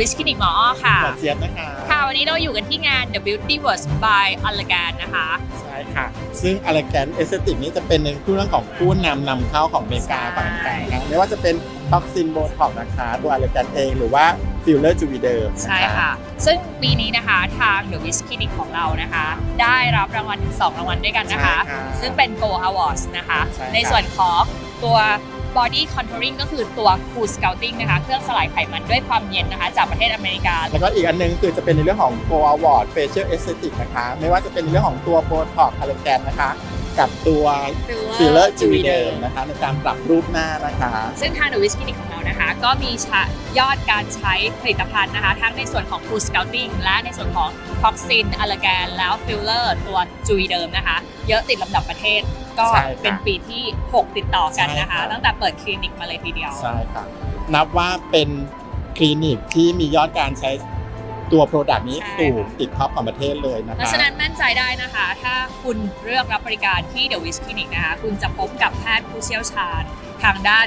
Wish Clinic หมออ้อค่ะ หมอเจี๊ยบนะคะ ค่ะ วันนี้เราอยู่กันที่งาน The Beauty World by a l l e g a n นะคะ ใช่ค่ะ ซึ่งอะไรแกนเอสเตติกนี้จะเป็นในเรื่องของผู้นำนำเข้าของอเมริกาใช่ ฝั่งต่างๆนะไม่ว่าจะเป็นท็อกซินโบท็อกนะคะตัวอะไรแกนเองหรือว่าฟิลเลอร์จูวีเดิมใช่ค่ะ ซึ่งปีนี้นะคะทาง The Wish Clinic ของเรานะคะ ได้รับรางวัลถึง2รางวัลด้วยกันนะคะใช่ค่ะซึ่งเป็น Go Awards นะคะ ใช่ค่ะในส่วนของตัว Body Contouring ก็คือตัว Cool Scouting นะคะ เครื่องสลายไขมันด้วยความเย็นนะคะ จากประเทศอเมริกา แล้วก็อีกอันหนึงคือจะเป็นในเรื่องของ Go Award Facial Aesthetic นะคะ ไม่ว่าจะเป็นในเรื่องของตัวโบท็อกอะไรแกนนะคะ กับตัวฟิลเลอร์จูวีเดิมนะคะ ในการปรับรูปหน้านะคะ ซึ่งทาง The Wish Clinic ของเรานะคะ ก็มีชะยอดการใช้ผลิตภัณฑ์นะคะ ทั้งในส่วนของ Cool Scouting และในส่วนของ Toxin a l l e g a n แล้ว Filler ตัวจุยเดิมนะคะ เยอะติดลำดับประเทศ ก็ใช่ค่ะเป็นปีที่ 6 ติดต่อกันนะคะใช่ค่ะตั้งแต่เปิดคลินิกมาเลยทีเดียว ใช่ค่ะนับว่าเป็นคลินิกที่มียอดการใช้ตัวโปรดักต์นี้ใช่สูงติดท็อปของประเทศเลยนะเพราะคะ ฉะนั้นมั่นใจได้นะคะ ถ้าคุณเลือกรับบริการที่ The Wish Clinic นะคะ คุณจะพบกับแพทย์ผู้เชี่ยวชาญทางด้าน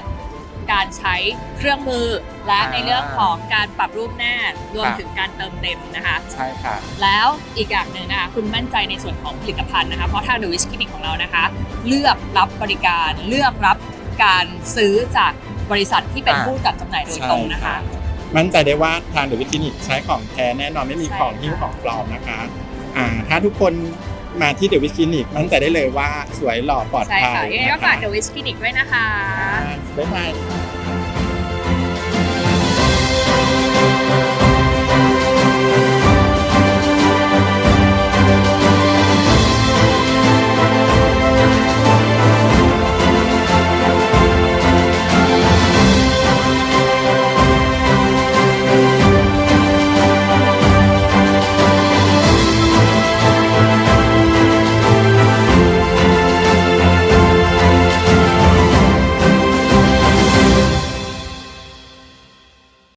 การใช้เครื่องมือ และอ่าในเรื่องของการปรับรูปหน้ารวมถึงการเติมเต็มนะคะใช่ค่ะแล้วอีกอย่างหนึ่งนะคะคุณมั่นใจในส่วนของผลิตภัณฑ์นะคะเพราะทาง The Wish Clinic ของเรานะคะ เลือกรับบริการเลือกรับการซื้อจากบริษัทที่เป็นอ่าผู้จัดจำหน่ายโดยตรงนะคะ มั่นใจได้ว่าทางเดอะวิคลินิกใช้ของแท้แน่นอนไม่มีใช่ของค่ะหิ้วของปลอมนะคะอ่าถ้าทุกคน มาที่เดอะวิคลินิกมั่นใจได้เลยว่าสวยหล่อปลอดใช่ภัยค่ะยังไงก็นะฝาคะก The Wish Clinic ด้วยนะคะอ่าบ๊ายบาย